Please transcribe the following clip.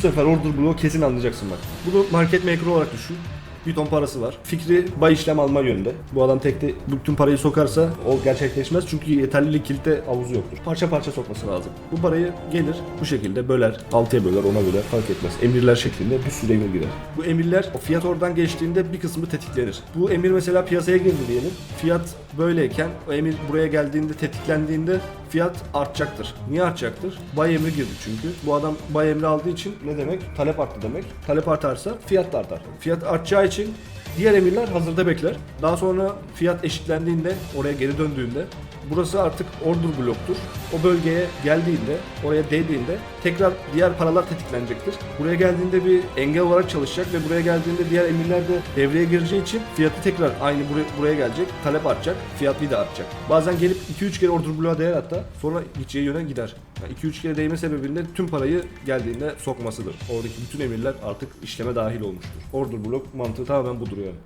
sefer order bloğu kesin anlayacaksın bak. Bunu market maker olarak düşün. Bir ton parası var. Fikri bay işlem alma yönünde. Bu adam tekte bütün parayı sokarsa o gerçekleşmez. Çünkü yeterli likidite havuzu yoktur. Parça parça sokması lazım. Bu parayı gelir bu şekilde böler. 6'ya böler, 10'a böler fark etmez. Emirler şeklinde bir sürü emir girer. Bu emirler o fiyat oradan geçtiğinde bir kısmı tetiklenir. Bu emir mesela piyasaya girdi diyelim. Fiyat böyleyken o emir buraya geldiğinde tetiklendiğinde fiyat artacaktır. Niye artacaktır? Bay emri girdi çünkü. Bu adam bay emri aldığı için ne demek? Talep arttı demek. Talep artarsa fiyat da artar. Fiyat artacağı için diğer emirler hazırda bekler. Daha sonra fiyat eşitlendiğinde, oraya geri döndüğünde burası artık order bloktur. O bölgeye geldiğinde, oraya değdiğinde tekrar diğer paralar tetiklenecektir. Buraya geldiğinde bir engel olarak çalışacak ve buraya geldiğinde diğer emirler de devreye gireceği için fiyatı tekrar aynı buraya, buraya gelecek. Talep artacak, fiyat bir de artacak. Bazen gelip 2-3 kere order bloğa değer hatta sonra gideceği yöne gider. 2-3 kere değme sebebinde tüm parayı geldiğinde sokmasıdır. Oradaki bütün emirler artık işleme dahil olmuştur. Order blok mantığı tamamen budur yani.